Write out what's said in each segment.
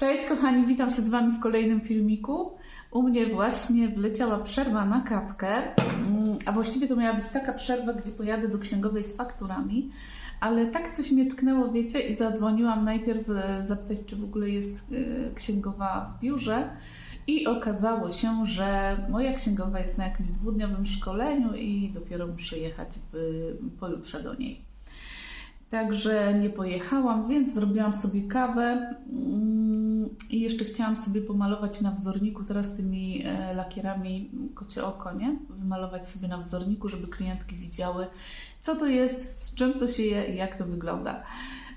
Cześć kochani, witam się z Wami w kolejnym filmiku. U mnie właśnie wleciała przerwa na kawkę, Mm, a właściwie to miała być taka przerwa, gdzie pojadę do księgowej z fakturami, ale tak coś mnie tknęło, wiecie, i zadzwoniłam najpierw e, zapytać, czy w ogóle jest e, księgowa w biurze i okazało się, że moja księgowa jest na jakimś dwudniowym szkoleniu i dopiero muszę jechać w, pojutrze do niej. Także nie pojechałam, więc zrobiłam sobie kawę mm, i jeszcze chciałam sobie pomalować na wzorniku teraz tymi e, lakierami kocie oko, nie? Wymalować sobie na wzorniku, żeby klientki widziały, co to jest, z czym to się je i jak to wygląda.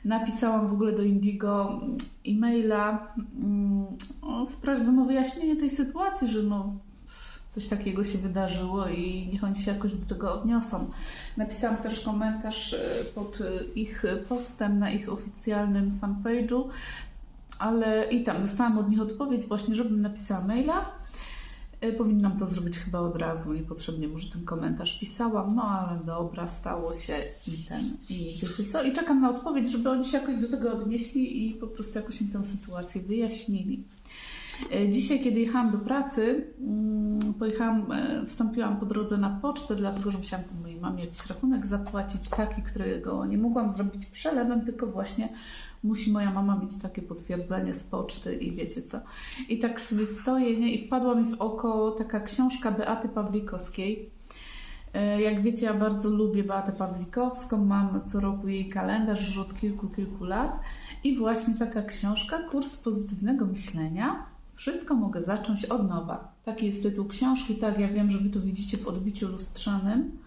Napisałam w ogóle do Indigo mm, e-maila mm, z prośbą o wyjaśnienie tej sytuacji, że no coś takiego się wydarzyło i niech oni się jakoś do tego odniosą. Napisałam też komentarz e, pod ich postem na ich oficjalnym fanpage'u, ale i tam dostałam od nich odpowiedź właśnie, żebym napisała maila. E, Powinnam to zrobić chyba od razu, niepotrzebnie może ten komentarz pisałam, no ale dobra, stało się i ten, i wiecie co, i czekam na odpowiedź, żeby oni się jakoś do tego odnieśli i po prostu jakoś mi tę sytuację wyjaśnili. E, Dzisiaj, kiedy jechałam do pracy, mm, pojechałam, e, wstąpiłam po drodze na pocztę, dlatego że musiałam tam mamie jakiś rachunek zapłacić, taki, którego nie mogłam zrobić przelewem, tylko właśnie musi moja mama mieć takie potwierdzenie z poczty i wiecie co. I tak sobie stoję nie? i wpadła mi w oko taka książka Beaty Pawlikowskiej. E, Jak wiecie, ja bardzo lubię Beatę Pawlikowską, mam co roku jej kalendarz już od kilku, kilku lat. I właśnie taka książka, Kurs pozytywnego myślenia. Wszystko mogę zacząć od nowa. Taki jest tytuł książki. Tak, ja wiem, że Wy to widzicie w odbiciu lustrzanym.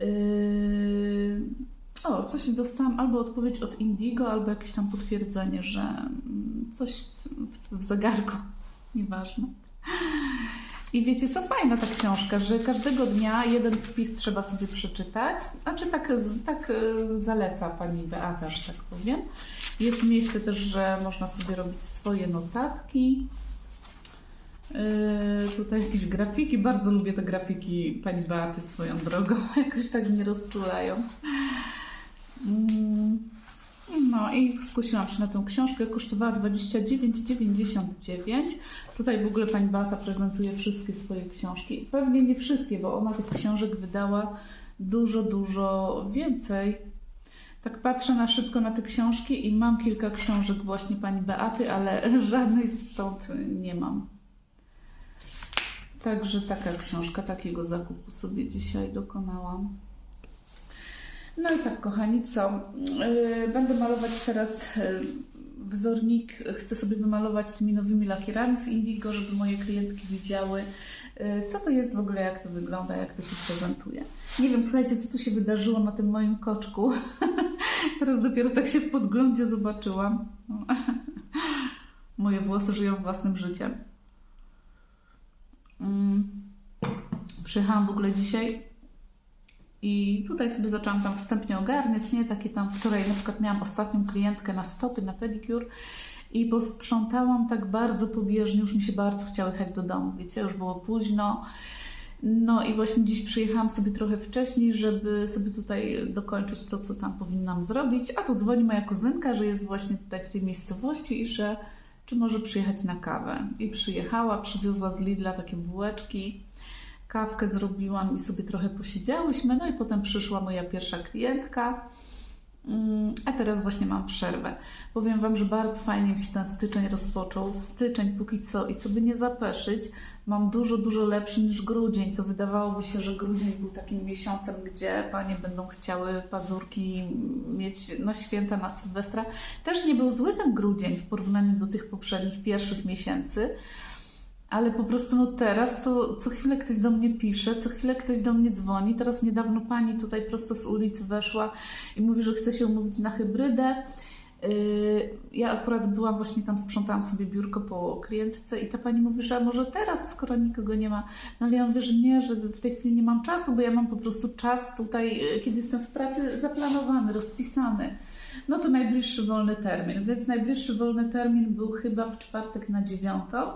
Yy... O, coś dostałam albo odpowiedź od Indigo, albo jakieś tam potwierdzenie, że mm, coś w, zegarku. Nieważne. I wiecie co, fajna ta książka, że każdego dnia jeden wpis trzeba sobie przeczytać. Znaczy tak, tak e, zaleca pani Beata, że tak powiem. Jest miejsce też, że można sobie robić swoje notatki. Yy, tutaj jakieś grafiki. Bardzo lubię te grafiki pani Beaty swoją drogą. Jakoś tak mnie rozczulają. Mm, No i skusiłam się na tę książkę. Kosztowała 29,99. Tutaj w ogóle pani Beata prezentuje wszystkie swoje książki. Pewnie nie wszystkie, bo ona tych książek wydała dużo, dużo więcej. Tak patrzę na szybko na te książki i mam kilka książek właśnie pani Beaty, ale żadnej stąd nie mam. Także taka książka, takiego zakupu sobie dzisiaj dokonałam. No i tak, kochani, co? Yy, Będę malować teraz yy, wzornik. Chcę sobie wymalować tymi nowymi lakierami z Indigo, żeby moje klientki widziały, yy, co to jest w ogóle, jak to wygląda, jak to się prezentuje. Nie wiem, słuchajcie, co tu się wydarzyło na tym moim koczku. teraz dopiero tak się w podglądzie zobaczyłam. Moje włosy żyją własnym życiem. Mm. Przyjechałam w ogóle dzisiaj i tutaj sobie zaczęłam tam wstępnie ogarniać, nie? Takie tam wczoraj na przykład miałam ostatnią klientkę na stopy, na pedicure i posprzątałam tak bardzo pobieżnie, już mi się bardzo chciało jechać do domu, wiecie, już było późno. No i właśnie dziś przyjechałam sobie trochę wcześniej, żeby sobie tutaj dokończyć to, co tam powinnam zrobić, a tu dzwoni moja kuzynka, że jest właśnie tutaj w tej miejscowości i że czy może przyjechać na kawę. I przyjechała, przywiozła z Lidla takie bułeczki, kawkę zrobiłam i sobie trochę posiedziałyśmy, no i potem przyszła moja pierwsza klientka, a teraz właśnie mam przerwę. Powiem Wam, że bardzo fajnie mi się ten styczeń rozpoczął. Styczeń póki co i co by nie zapeszyć, mam dużo, dużo lepszy niż grudzień, co wydawałoby się, że grudzień był takim miesiącem, gdzie panie będą chciały pazurki mieć na święta, na Sylwestra. Też nie był zły ten grudzień w porównaniu do tych poprzednich pierwszych miesięcy. Ale po prostu no teraz to co chwilę ktoś do mnie pisze, co chwilę ktoś do mnie dzwoni. Teraz niedawno pani tutaj prosto z ulicy weszła i mówi, że chce się umówić na hybrydę. Yy, Ja akurat byłam właśnie tam, sprzątałam sobie biurko po klientce i ta pani mówi, że może teraz, skoro nikogo nie ma. No ale ja mówię, że nie, że w tej chwili nie mam czasu, bo ja mam po prostu czas tutaj, yy, kiedy jestem w pracy, zaplanowany, rozpisany. No to najbliższy wolny termin, więc najbliższy wolny termin był chyba w czwartek na dziewiątą.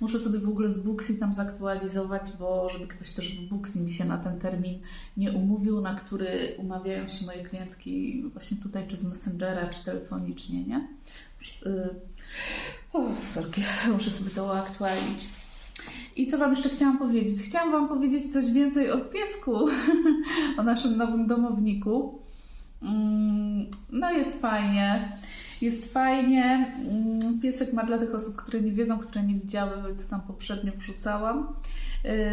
Muszę sobie w ogóle z Booksy tam zaktualizować, bo żeby ktoś też w Booksy mi się na ten termin nie umówił, na który umawiają się moje klientki właśnie tutaj, czy z Messengera, czy telefonicznie, nie? Y, O, sorki, muszę sobie to uaktualnić. I co Wam jeszcze chciałam powiedzieć? Chciałam Wam powiedzieć coś więcej o piesku, o naszym nowym domowniku. Mm, No jest fajnie. Jest fajnie. Mm, Piesek ma dla tych osób, które nie wiedzą, które nie widziały, co tam poprzednio wrzucałam.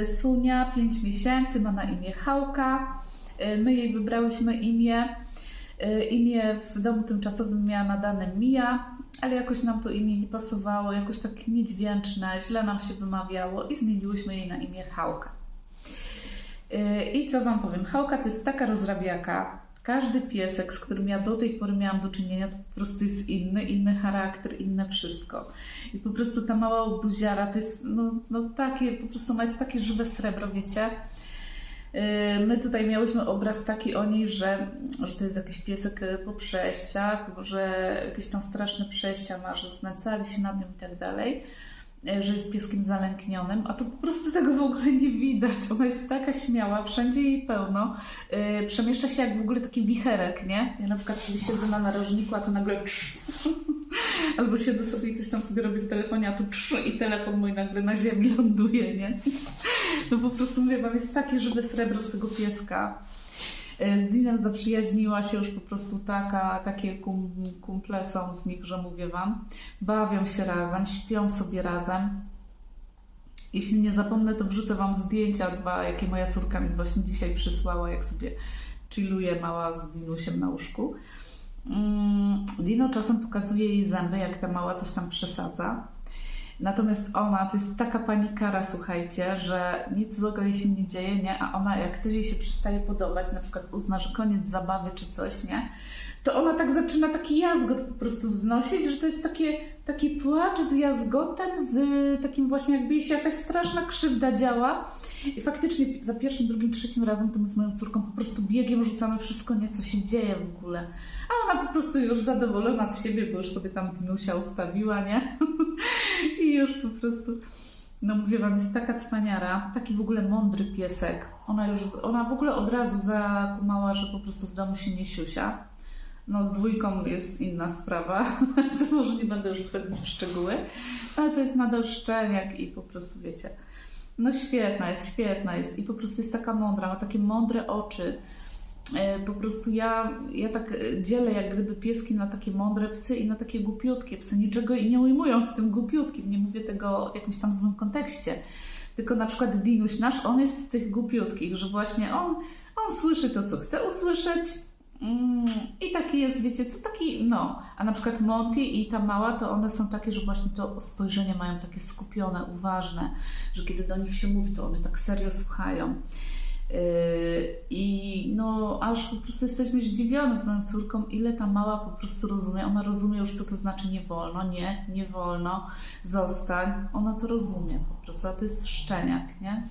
Y, Sunia, 5 miesięcy, ma na imię Hałka. Y, My jej wybrałyśmy imię. Y, Imię w domu tymczasowym miała nadane Mia, ale jakoś nam to imię nie pasowało, jakoś tak niedźwięczne, źle nam się wymawiało i zmieniłyśmy jej na imię Hałka. I co Wam powiem, Hałka to jest taka rozrabiaka. Każdy piesek, z którym ja do tej pory miałam do czynienia, to po prostu jest inny, inny charakter, inne wszystko. I po prostu ta mała buziara to jest no, no takie, po prostu ona jest takie żywe srebro, wiecie. Yy, My tutaj miałyśmy obraz taki o niej, że, że to jest jakiś piesek yy, po przejściach, że jakieś tam straszne przejścia ma, że znęcali się nad nim i tak dalej, że jest pieskiem zalęknionym, a to po prostu tego w ogóle nie widać. Ona jest taka śmiała, wszędzie jej pełno, yy, przemieszcza się jak w ogóle taki wicherek, nie? Ja na przykład sobie siedzę na narożniku, a to nagle Albo siedzę sobie i coś tam sobie robię w telefonie, a tu trz i telefon mój nagle na ziemi ląduje, nie? No po prostu mówię wam, jest takie żywe srebro z tego pieska. E, Z Dinem zaprzyjaźniła się już po prostu taka, takie kum, kumple są z nich, że mówię wam. Bawią się razem, śpią sobie razem. Jeśli nie zapomnę, to wrzucę wam zdjęcia dwa, jakie moja córka mi właśnie dzisiaj przysłała, jak sobie chilluje mała z Dinusiem na łóżku. Mm, Dino czasem pokazuje jej zęby, jak ta mała coś tam przesadza. Natomiast ona to jest taka panikara, słuchajcie, że nic złego jej się nie dzieje, nie? A ona, jak coś jej się przestaje podobać, na przykład uzna, że koniec zabawy czy coś, nie? To ona tak zaczyna taki jazgot po prostu wznosić, że to jest takie, taki płacz z jazgotem, z takim właśnie, jakby jej się jakaś straszna krzywda działa. I faktycznie za pierwszym, drugim, trzecim razem to my z moją córką po prostu biegiem rzucamy wszystko, nie co się dzieje w ogóle. A ona po prostu już zadowolona z siebie, bo już sobie tam Dinusia ustawiła, nie? I już po prostu, no mówię wam, jest taka cwaniara, taki w ogóle mądry piesek. Ona już, ona w ogóle od razu zakumała, że po prostu w domu się nie siusia. No z dwójką jest inna sprawa, to może nie będę już wchodzić w szczegóły, ale to jest nadal szczeniak i po prostu wiecie, no świetna jest, świetna jest. I po prostu jest taka mądra, ma takie mądre oczy. E, Po prostu ja, ja tak e, dzielę jak gdyby pieski na takie mądre psy i na takie głupiutkie psy, niczego nie ujmując tym głupiutkim, nie mówię tego w jakimś tam złym kontekście, tylko na przykład Dinuś nasz, on jest z tych głupiutkich, że właśnie on, on słyszy to, co chce usłyszeć mm, i taki jest, wiecie, co taki, no, a na przykład Monty i ta mała, to one są takie, że właśnie to spojrzenie mają takie skupione, uważne, że kiedy do nich się mówi, to one tak serio słuchają. Yy, I no, aż po prostu jesteśmy zdziwione z moją córką, ile ta mała po prostu rozumie. Ona rozumie już, co to znaczy nie wolno, nie, nie wolno, zostań. Ona to rozumie po prostu, a to jest szczeniak, nie?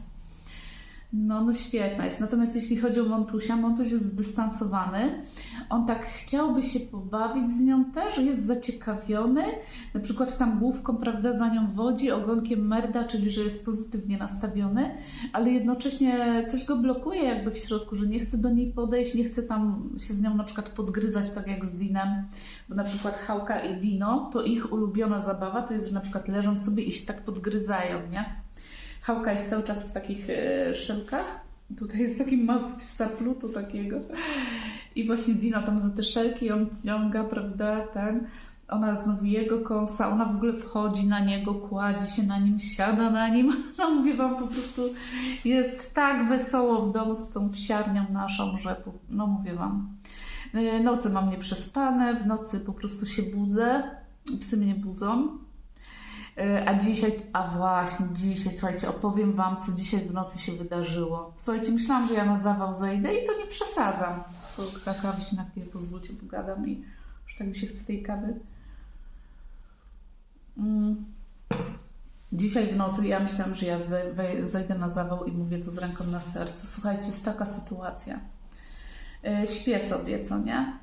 No, no świetna jest. Natomiast jeśli chodzi o Montusia, Montuś jest zdystansowany. On tak chciałby się pobawić z nią też, jest zaciekawiony. Na przykład tam główką, prawda, za nią wodzi, ogonkiem merda, czyli że jest pozytywnie nastawiony, ale jednocześnie coś go blokuje jakby w środku, że nie chce do niej podejść, nie chce tam się z nią na przykład podgryzać, tak jak z Dinem. Bo na przykład Hałka i Dino, to ich ulubiona zabawa to jest, że na przykład leżą sobie i się tak podgryzają, nie? Hałka jest cały czas w takich e, szelkach. Tutaj jest taki mały saplutu takiego. I właśnie Dino tam za te szelki ją ciąga, prawda, ten. Ona znowu jego kąsa, ona w ogóle wchodzi na niego, kładzie się na nim, siada na nim. No mówię wam, po prostu jest tak wesoło w domu z tą psiarnią naszą, że no mówię wam. E, Noce mam nieprzespane, w nocy po prostu się budzę, psy mnie budzą. E, A dzisiaj, a właśnie dzisiaj, słuchajcie, opowiem Wam, co dzisiaj w nocy się wydarzyło. Słuchajcie, myślałam, że ja na zawał zejdę i to nie przesadzam. To ta kawa się napije, pozwólcie, pogadam i już tak mi się chce tej kawy. Mm. Dzisiaj w nocy ja myślałam, że ja zejdę na zawał i mówię to z ręką na sercu. Słuchajcie, jest taka sytuacja. E, Śpię sobie, co nie?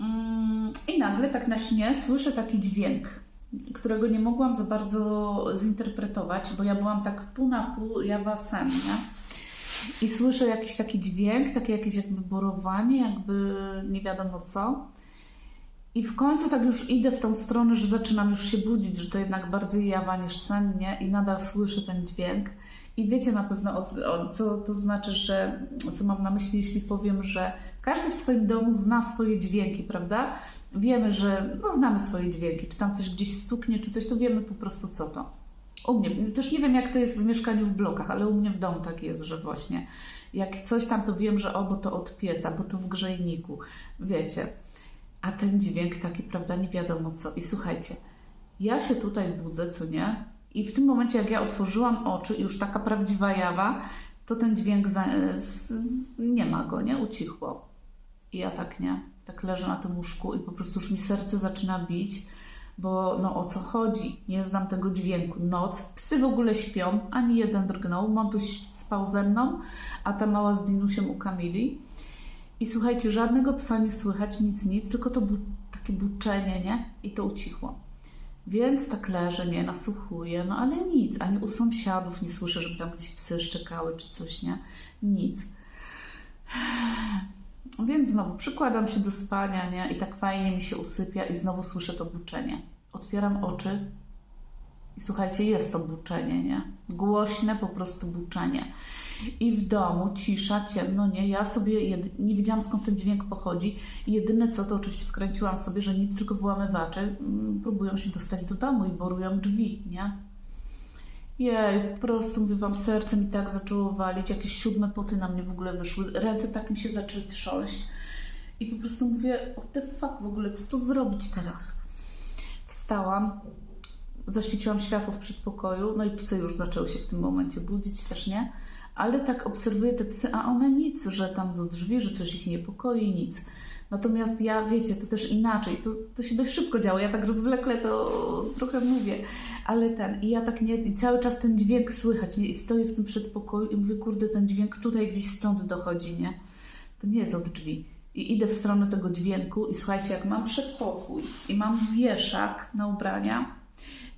Mm, I nagle tak na śnie słyszę taki dźwięk, którego nie mogłam za bardzo zinterpretować, bo ja byłam tak pół na pół jawa sen, nie? I słyszę jakiś taki dźwięk, takie jakieś jakby borowanie, jakby nie wiadomo co. I w końcu tak już idę w tą stronę, że zaczynam już się budzić, że to jednak bardziej jawa niż sen, nie? I nadal słyszę ten dźwięk. I wiecie na pewno, o, o, co to znaczy, że co mam na myśli, jeśli powiem, że każdy w swoim domu zna swoje dźwięki, prawda? Wiemy, że no, znamy swoje dźwięki. Czy tam coś gdzieś stuknie, czy coś, to wiemy po prostu, co to. U mnie, też nie wiem, jak to jest w mieszkaniu w blokach, ale u mnie w domu tak jest, że właśnie jak coś tam, to wiem, że o, bo to od pieca, bo to w grzejniku, wiecie. A ten dźwięk taki, prawda, nie wiadomo co. I słuchajcie, ja się tutaj budzę, co nie? I w tym momencie, jak ja otworzyłam oczy, już taka prawdziwa jawa, to ten dźwięk za, z, z, nie ma go, nie? Ucichło. I ja tak nie, tak leżę na tym łóżku i po prostu już mi serce zaczyna bić, bo no o co chodzi? Nie znam tego dźwięku. Noc, psy w ogóle śpią, ani jeden drgnął. Montuś spał ze mną, a ta mała z Dinusiem u Kamili. I słuchajcie, żadnego psa nie słychać, nic, nic, tylko to bu takie buczenie, nie? I to ucichło. Więc tak leżę, nie, nasłuchuję, no ale nic, ani u sąsiadów nie słyszę, żeby tam gdzieś psy szczekały czy coś, nie? Nic. Więc znowu przykładam się do spania, nie? I tak fajnie mi się usypia i znowu słyszę to buczenie. Otwieram oczy i słuchajcie, jest to buczenie, nie? Głośne po prostu buczenie. I w domu cisza, ciemno, nie? Ja sobie jedy... nie wiedziałam skąd ten dźwięk pochodzi. I jedyne co, to oczywiście wkręciłam sobie, że nic, tylko włamywacze mm, próbują się dostać do domu i borują drzwi, nie? Jej, po prostu mówię wam, serce mi tak zaczęło walić, jakieś siódme poty na mnie w ogóle wyszły, ręce tak mi się zaczęły trząść. I po prostu mówię, what the fuck w ogóle, co tu zrobić teraz? Wstałam, zaświeciłam światło w przedpokoju, no i psy już zaczęły się w tym momencie budzić też, nie? Ale tak obserwuję te psy, a one nic, że tam do drzwi, że coś ich niepokoi, nic. Natomiast ja, wiecie, to też inaczej, to, to się dość szybko działo, ja tak rozwlekle to trochę mówię, ale ten, i ja tak nie, i cały czas ten dźwięk słychać, nie, i stoję w tym przedpokoju i mówię, kurde, ten dźwięk tutaj gdzieś stąd dochodzi, nie, to nie jest od drzwi. I idę w stronę tego dźwięku i słuchajcie, jak mam przedpokój i mam wieszak na ubrania,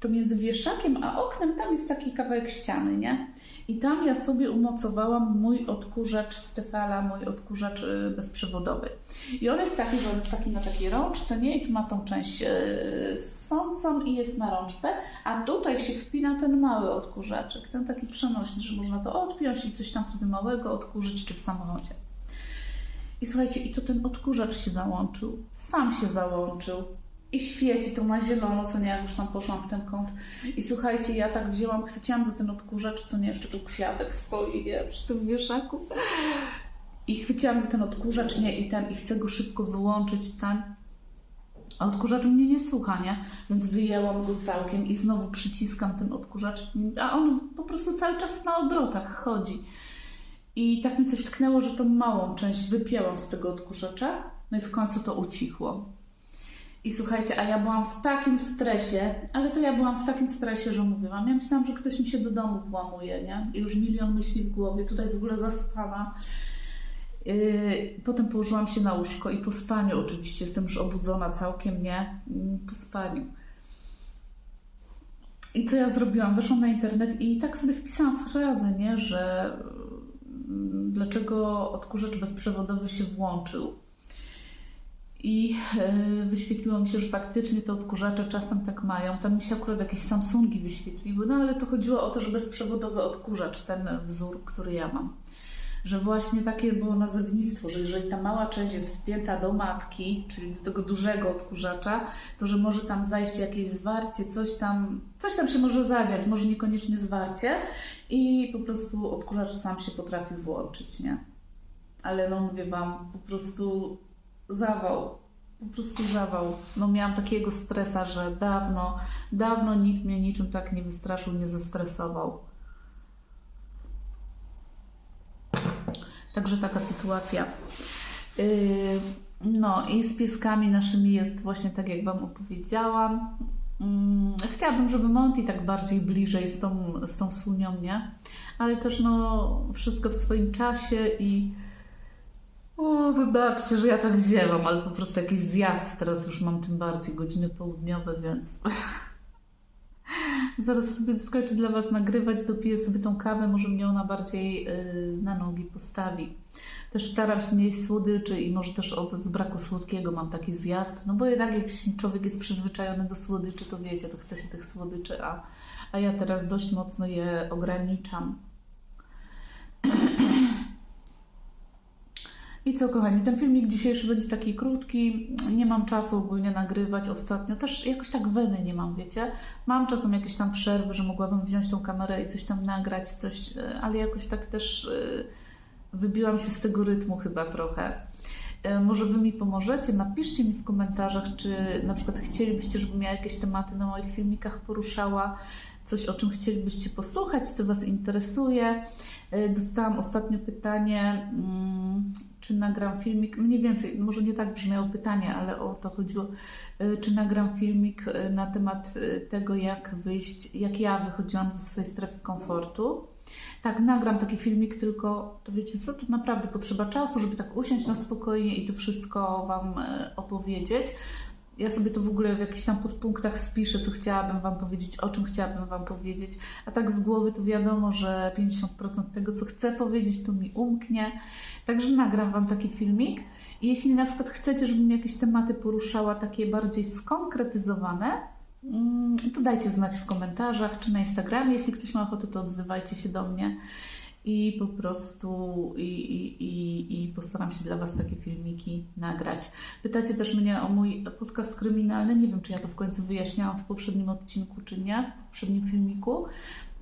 to między wieszakiem a oknem tam jest taki kawałek ściany, nie? I tam ja sobie umocowałam mój odkurzacz Stefala, mój odkurzacz y, bezprzewodowy. I on jest taki, że on jest taki na takiej rączce, nie? I tu ma tą część y, sącą i jest na rączce, a tutaj się wpina ten mały odkurzaczek, ten taki przenośny, że można to odpiąć i coś tam sobie małego odkurzyć, czy w samochodzie. I słuchajcie, i to ten odkurzacz się załączył, sam się załączył i świeci to na zielono, co nie, jak już tam poszłam w ten kąt. I słuchajcie, ja tak wzięłam, chwyciłam za ten odkurzacz, co nie, jeszcze tu kwiatek stoi, nie, przy tym wieszaku. I chwyciłam za ten odkurzacz, nie, i ten, i chcę go szybko wyłączyć, ten. A odkurzacz mnie nie słucha, nie? Więc wyjęłam go całkiem i znowu przyciskam ten odkurzacz, a on po prostu cały czas na obrotach chodzi. I tak mi coś tknęło, że tą małą część wypięłam z tego odkurzacza, no i w końcu to ucichło. I słuchajcie, a ja byłam w takim stresie, ale to ja byłam w takim stresie, że mówiłam, ja myślałam, że ktoś mi się do domu włamuje, nie? I już milion myśli w głowie, tutaj w ogóle zaspana. Yy, potem położyłam się na łóżko i po spaniu oczywiście, jestem już obudzona całkiem, nie? Yy, Po spaniu. I co ja zrobiłam? Weszłam na internet i tak sobie wpisałam frazę, nie? Że mm, dlaczego odkurzacz bezprzewodowy się włączył. I e, wyświetliło mi się, że faktycznie te odkurzacze czasem tak mają. Tam mi się akurat jakieś Samsungi wyświetliły, no ale to chodziło o to, że bezprzewodowy odkurzacz, ten wzór, który ja mam. Że właśnie takie było nazewnictwo, że jeżeli ta mała część jest wpięta do matki, czyli do tego dużego odkurzacza, to że może tam zajść jakieś zwarcie, coś tam, coś tam się może zadziać, może niekoniecznie zwarcie i po prostu odkurzacz sam się potrafi włączyć, nie? Ale no mówię Wam, po prostu zawał. Po prostu zawał. No miałam takiego stresa, że dawno, dawno nikt mnie niczym tak nie wystraszył, nie zestresował. Także taka sytuacja. Yy, no i z pieskami naszymi jest właśnie tak, jak Wam opowiedziałam. Yy, chciałabym, żeby Monty tak bardziej bliżej z tą, z tą sunią, nie? Ale też no wszystko w swoim czasie i o, wybaczcie, że ja tak ziewam, ale po prostu jakiś zjazd teraz już mam tym bardziej godziny południowe, więc Zaraz sobie skończę dla Was nagrywać, dopiję sobie tą kawę, może mnie ona bardziej y, na nogi postawi. Też staram się nie jeść słodyczy i może też od z braku słodkiego mam taki zjazd, no bo jednak jak człowiek jest przyzwyczajony do słodyczy, to wiecie, to chce się tych słodyczy, a, a ja teraz dość mocno je ograniczam. I co, kochani, ten filmik dzisiejszy będzie taki krótki. Nie mam czasu ogólnie nagrywać ostatnio. Też jakoś tak weny nie mam, wiecie. Mam czasem jakieś tam przerwy, że mogłabym wziąć tą kamerę i coś tam nagrać, coś, e, ale jakoś tak też e, wybiłam się z tego rytmu chyba trochę. E, Może Wy mi pomożecie? Napiszcie mi w komentarzach, czy na przykład chcielibyście, żebym ja jakieś tematy na moich filmikach poruszała, coś o czym chcielibyście posłuchać, co Was interesuje. E, Dostałam ostatnio pytanie, mm, czy nagram filmik, mniej więcej, może nie tak brzmiało pytanie, ale o to chodziło, e, czy nagram filmik e, na temat tego, jak wyjść, jak ja wychodziłam ze swojej strefy komfortu. Tak, nagram taki filmik, tylko to wiecie co, to naprawdę potrzeba czasu, żeby tak usiąść na spokojnie i to wszystko Wam opowiedzieć. Ja sobie to w ogóle w jakichś tam podpunktach spiszę, co chciałabym Wam powiedzieć, o czym chciałabym Wam powiedzieć. A tak z głowy to wiadomo, że 50% tego, co chcę powiedzieć, to mi umknie. Także nagram Wam taki filmik. I jeśli na przykład chcecie, żebym jakieś tematy poruszała, takie bardziej skonkretyzowane, mm, to dajcie znać w komentarzach czy na Instagramie. Jeśli ktoś ma ochotę, to odzywajcie się do mnie i po prostu i, i, i, i postaram się dla Was takie filmiki nagrać. Pytacie też mnie o mój podcast kryminalny. Nie wiem, czy ja to w końcu wyjaśniałam w poprzednim odcinku, czy nie, w poprzednim filmiku.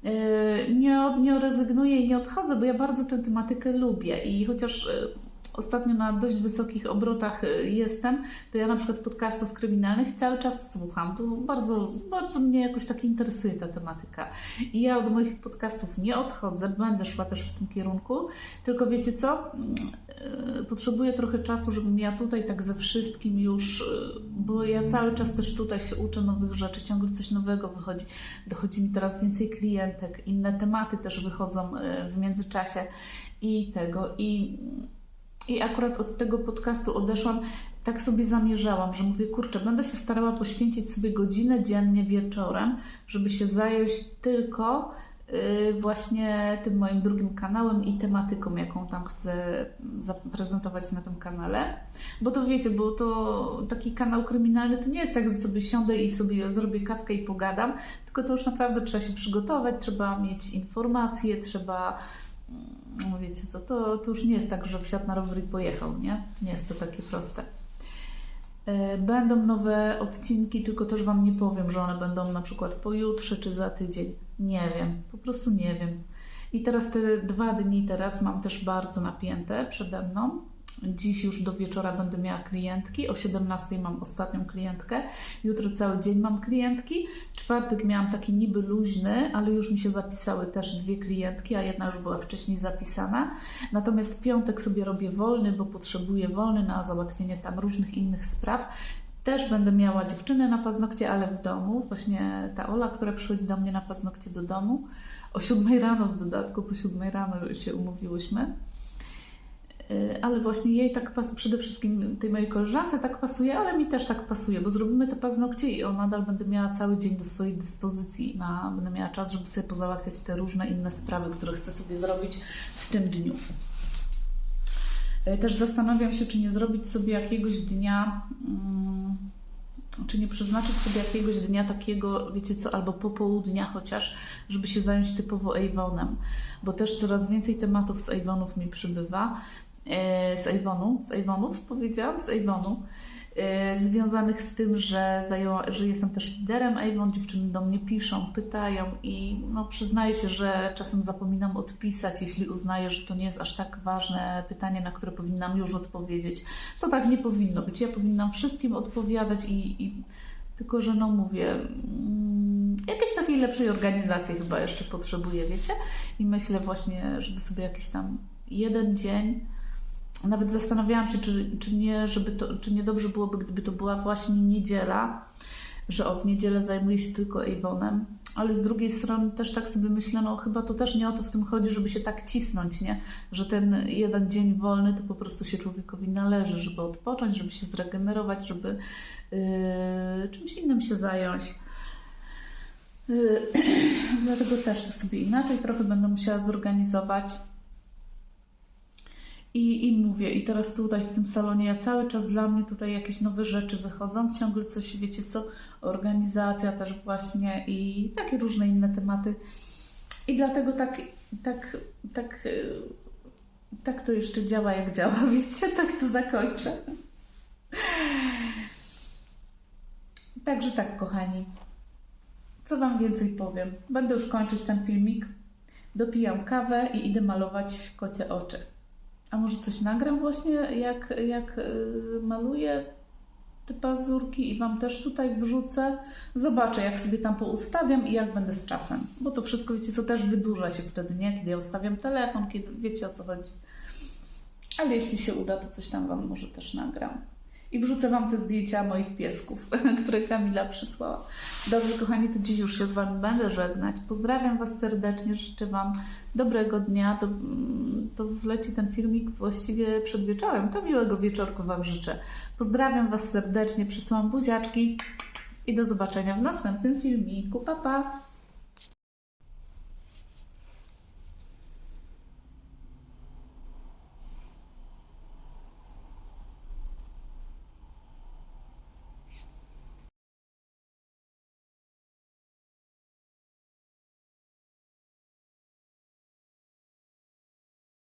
Yy, Nie, nie rezygnuję i nie odchodzę, bo ja bardzo tę tematykę lubię i chociaż yy, ostatnio na dość wysokich obrotach yy, jestem, to ja na przykład podcastów kryminalnych cały czas słucham. To bardzo, bardzo mnie jakoś tak interesuje ta tematyka. I ja od moich podcastów nie odchodzę, będę szła też w tym kierunku, tylko wiecie co? Yy, Potrzebuję trochę czasu, żebym ja tutaj tak ze wszystkim już, yy, bo ja cały czas też tutaj się uczę nowych rzeczy, ciągle coś nowego wychodzi. Dochodzi mi teraz więcej klientek, inne tematy też wychodzą w międzyczasie i tego. I, I akurat od tego podcastu odeszłam, tak sobie zamierzałam, że mówię, kurczę, będę się starała poświęcić sobie godzinę dziennie wieczorem, żeby się zająć tylko y, właśnie tym moim drugim kanałem i tematyką, jaką tam chcę zaprezentować na tym kanale. Bo to wiecie, bo to taki kanał kryminalny to nie jest tak, że sobie siądę i sobie zrobię kawkę i pogadam, tylko to już naprawdę trzeba się przygotować, trzeba mieć informacje, trzeba no wiecie co, to, to już nie jest tak, że wsiadł na rower i pojechał, nie? Nie jest to takie proste. E, Będą nowe odcinki, tylko też Wam nie powiem, że one będą na przykład pojutrze czy za tydzień. Nie wiem, po prostu nie wiem. I teraz te dwa dni teraz mam też bardzo napięte przede mną. Dziś już do wieczora będę miała klientki, o 17 mam ostatnią klientkę, jutro cały dzień mam klientki. Czwartek miałam taki niby luźny, ale już mi się zapisały też dwie klientki, a jedna już była wcześniej zapisana. Natomiast piątek sobie robię wolny, bo potrzebuję wolny na załatwienie tam różnych innych spraw. Też będę miała dziewczynę na paznokcie, ale w domu. Właśnie ta Ola, która przychodzi do mnie na paznokcie do domu. O 7 rano w dodatku, po 7 rano się umówiłyśmy. Yy, Ale właśnie jej tak pas, przede wszystkim tej mojej koleżance tak pasuje, ale mi też tak pasuje, bo zrobimy te paznokcie i on nadal będę miała cały dzień do swojej dyspozycji. Na, będę miała czas, żeby sobie pozałatwiać te różne inne sprawy, które chcę sobie zrobić w tym dniu. Yy, Też zastanawiam się, czy nie zrobić sobie jakiegoś dnia, mm, czy nie przeznaczyć sobie jakiegoś dnia takiego, wiecie co, albo popołudnia chociaż, żeby się zająć typowo Avonem, bo też coraz więcej tematów z Avonów mi przybywa. E, Z Avonu, z Avonów powiedziałam, z Avonu, e, związanych z tym, że, zajęła, że jestem też liderem Avon, dziewczyny do mnie piszą, pytają i no, przyznaję się, że czasem zapominam odpisać, jeśli uznaję, że to nie jest aż tak ważne pytanie, na które powinnam już odpowiedzieć. To tak nie powinno być. Ja powinnam wszystkim odpowiadać i, i tylko, że no mówię, mm, jakiejś takiej lepszej organizacji chyba jeszcze potrzebuję, wiecie? I myślę właśnie, żeby sobie jakiś tam jeden dzień nawet zastanawiałam się, czy, czy, nie, żeby to, czy nie dobrze byłoby, gdyby to była właśnie niedziela, że o, w niedzielę zajmuję się tylko Avonem, ale z drugiej strony też tak sobie myślę, no chyba to też nie o to w tym chodzi, żeby się tak cisnąć, nie? Że ten jeden dzień wolny to po prostu się człowiekowi należy, żeby odpocząć, żeby się zregenerować, żeby yy, czymś innym się zająć. Yy, Dlatego też to sobie inaczej trochę będę musiała zorganizować. I, I mówię, i teraz tutaj w tym salonie, ja cały czas dla mnie tutaj jakieś nowe rzeczy wychodzą, ciągle coś, wiecie co, organizacja też właśnie i takie różne inne tematy. I dlatego tak, tak, tak, yy, tak to jeszcze działa jak działa, wiecie, tak to zakończę. Także tak, kochani. Co Wam więcej powiem? Będę już kończyć ten filmik. Dopijam kawę i idę malować kocie oczy. A może coś nagram właśnie, jak, jak yy, maluję te pazurki i Wam też tutaj wrzucę. Zobaczę, jak sobie tam poustawiam i jak będę z czasem. Bo to wszystko, wiecie co, też wydłuża się wtedy, nie? Kiedy ja ustawiam telefon, kiedy wiecie o co chodzi. Ale jeśli się uda, to coś tam Wam może też nagram. I wrzucę Wam te zdjęcia moich piesków, które Kamila przysłała. Dobrze, kochani, to dziś już się z Wami będę żegnać. Pozdrawiam Was serdecznie, życzę Wam dobrego dnia. To, mm, to wleci ten filmik właściwie przed wieczorem. To miłego wieczorku Wam życzę. Pozdrawiam Was serdecznie, przysyłam buziaczki i do zobaczenia w następnym filmiku. Pa, pa!